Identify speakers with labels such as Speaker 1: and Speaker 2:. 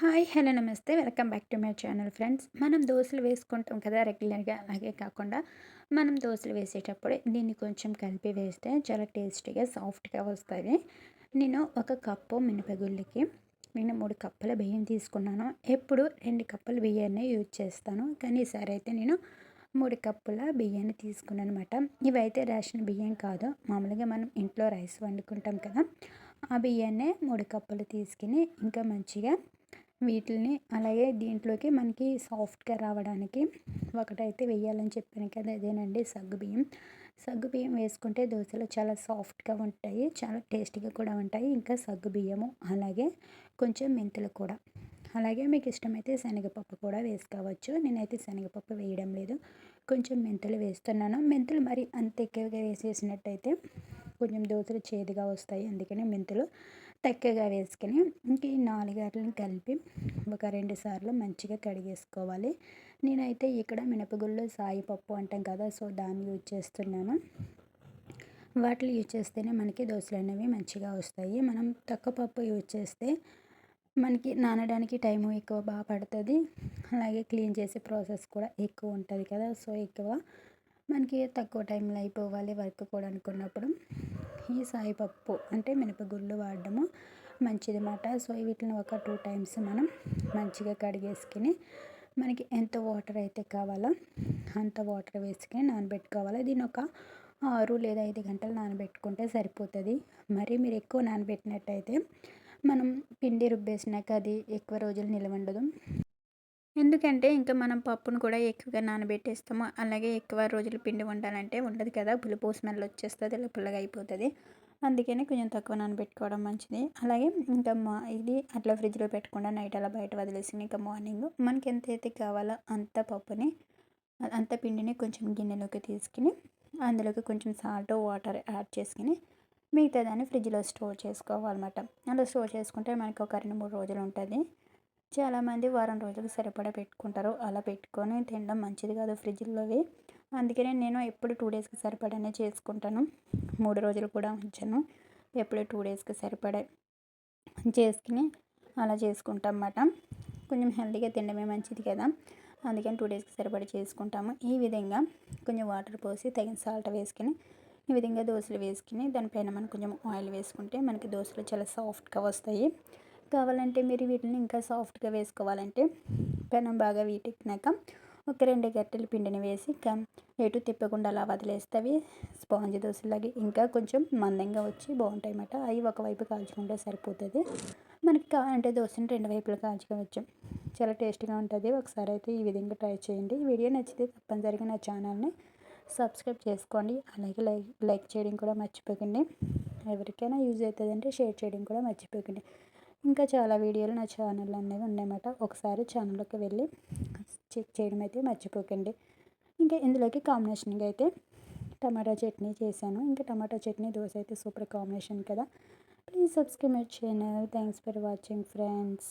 Speaker 1: Hi hello నమస్తే. Welcome back to my channel friends. మనం దోశలు వేసుకుంటాం కదా రెగ్యులర్గా. అలాగే కాకుండా మనం దోశలు వేసేటప్పుడు దీన్ని కొంచెం కలిపి వేస్తే చాలా టేస్టీగా సాఫ్ట్గా వస్తుంది నేను ఒక కప్పు మినపగుళ్ళకి నేను మూడు కప్పుల బియ్యం తీసుకున్నాను. ఎప్పుడు రెండు కప్పుల బియ్యాన్ని యూజ్ చేస్తాను. కానీ ఈసారి అయితే నేను మూడు కప్పుల బియ్యాన్ని తీసుకున్నాను అనమాట ఇవైతే రేషన్ బియ్యం కాదు. మామూలుగా మనం ఇంట్లో రైస్ వండుకుంటాం కదా ఆ బియ్యాన్నే మూడు కప్పులు తీసుకుని ఇంకా మంచిగా వీటిని అలాగే దీంట్లోకి మనకి సాఫ్ట్గా రావడానికి ఒకటైతే వేయాలని చెప్పాను కదా అదేనండి సగ్గుబియ్యం సగ్గుబియ్యం వేసుకుంటే దోశలు చాలా సాఫ్ట్గా ఉంటాయి చాలా టేస్టీగా కూడా ఉంటాయి. ఇంకా సగ్గుబియ్యము అలాగే కొంచెం మెంతులు కూడా. అలాగే మీకు ఇష్టమైతే శనగపప్పు కూడా వేసుకోవచ్చు. నేనైతే శనగపప్పు వేయడం లేదు. కొంచెం మెంతులు వేస్తున్నాను. మెంతులు మరి అంత ఎక్కువగా వేసేసినట్టయితే కొంచెం దోశలు చేదుగా వస్తాయి. అందుకని మెంతులు తక్కువగా వేసుకుని ఇంక ఈ నాలుగాటిని కలిపి ఒక రెండు సార్లు మంచిగా కడిగేసుకోవాలి. నేనైతే ఇక్కడ మినపగుళ్ళు సాయిపప్పు అంటాం కదా సో దాన్ని యూజ్ చేస్తున్నాను. వాటిని యూజ్ చేస్తేనే మనకి దోశలు అనేవి మంచిగా వస్తాయి. మనం తక్కువ పప్పు యూజ్ చేస్తే మనకి నానడానికి టైం ఎక్కువ బాగా పడుతుంది. అలాగే క్లీన్ చేసే ప్రాసెస్ కూడా ఎక్కువ ఉంటుంది కదా సో ఎక్కువ మనకి తక్కువ టైంలో అయిపోవాలి వర్క్ కూడా అనుకున్నప్పుడు ఈ సాయిపప్పు అంటే మినపగుళ్ళు వాడడము మంచిది అన్నమాట. సో వీటిని ఒక టూ టైమ్స్ మనం మంచిగా కడిగేసుకుని మనకి ఎంత వాటర్ అయితే కావాలో అంత వాటర్ వేసుకుని నానబెట్టుకోవాలి. దీని ఒక ఆరు లేదా ఐదు గంటలు నానబెట్టుకుంటే సరిపోతుంది. మరి మీరు ఎక్కువ నానబెట్టినట్టయితే మనం పిండి రుబ్బేసినాక అది ఎక్కువ రోజులు నిలవండదు. ఎందుకంటే ఇంకా మనం పప్పును కూడా ఎక్కువగా నానబెట్టేస్తాము. అలాగే ఎక్కువ రోజులు పిండి వండాలంటే ఉండదు కదా. పులుపు స్మెల్ వచ్చేస్తుంది ఇలా పుల్లగా అయిపోతుంది. అందుకని కొంచెం తక్కువ నానబెట్టుకోవడం మంచిది. అలాగే ఇంకా మా ఇది అట్లా ఫ్రిడ్జ్లో పెట్టకుండా నైట్ అలా బయట వదిలేసి ఇంకా మార్నింగ్. మనకి ఎంత అయితే కావాలో అంత పప్పుని అంత పిండిని కొంచెం గిన్నెలోకి తీసుకుని అందులోకి కొంచెం సాల్ట్ వాటర్ యాడ్ చేసుకుని మిగతా దాన్ని ఫ్రిడ్జ్లో స్టోర్ చేసుకోవాలన్నమాట. అలా స్టోర్ చేసుకుంటే మనకు ఒక రెండు మూడు రోజులు ఉంటుంది. చాలామంది వారం రోజులకు సరిపడా పెట్టుకుంటారు. అలా పెట్టుకొని తినడం మంచిది కాదు ఫ్రిడ్జ్లోవి. అందుకనే నేను ఎప్పుడు టూ డేస్కి సరిపడానే చేసుకుంటాను. మూడు రోజులు కూడా ఉంచాను. ఎప్పుడు టూ డేస్కి సరిపడా చేసుకుని అలా చేసుకుంటాం అన్నమాట కొంచెం హెల్తీగా తినడమే మంచిది కదా. అందుకని టూ డేస్కి సరిపడా చేసుకుంటాము. ఈ విధంగా కొంచెం వాటర్ పోసి తగిన సాల్ట్ వేసుకుని ఈ విధంగా దోశలు వేసుకుని దానిపైన మనం కొంచెం ఆయిల్ వేసుకుంటే మనకి దోశలు చాలా సాఫ్ట్గా వస్తాయి. కావాలంటే మీరు వీటిని ఇంకా సాఫ్ట్గా వేసుకోవాలంటే పెనం బాగా వీటెక్కినాక ఒక రెండు గట్టెల పిండిని వేసి ఎటు తిప్పకుండా అలా వదిలేస్తే స్పాంజ్ దోశలాగే ఇంకా కొంచెం మందంగా వచ్చి బాగుంటాయి అన్నమాట అవి ఒకవైపు కాల్చుకుంటే సరిపోతుంది. మనకి కావాలంటే దోశని రెండు వైపులు కాల్చుకోవచ్చు. చాలా టేస్టీగా ఉంటుంది. ఒకసారి అయితే ఈ విధంగా ట్రై చేయండి. ఈ వీడియో నచ్చితే తప్పనిసరిగా నా ఛానల్ని సబ్స్క్రైబ్ చేసుకోండి. అలాగే లైక్ లైక్ చేయడం కూడా మర్చిపోకండి. ఎవరికైనా యూజ్ అవుతుందంటే షేర్ చేయడం కూడా మర్చిపోకండి. ఇంకా చాలా వీడియోలు నా ఛానల్ అనేవి ఉన్నాయన్నమాట. ఒకసారి ఛానల్లోకి వెళ్ళి చెక్ చేయడం అయితే మర్చిపోకండి. ఇంకా ఇందులోకి కాంబినేషన్గా అయితే టమాటా చట్నీ చేశాను. ఇంకా టమాటా చట్నీ దోశ అయితే సూపర్ కాంబినేషన్ కదా. Please subscribe my channel thanks for watching friends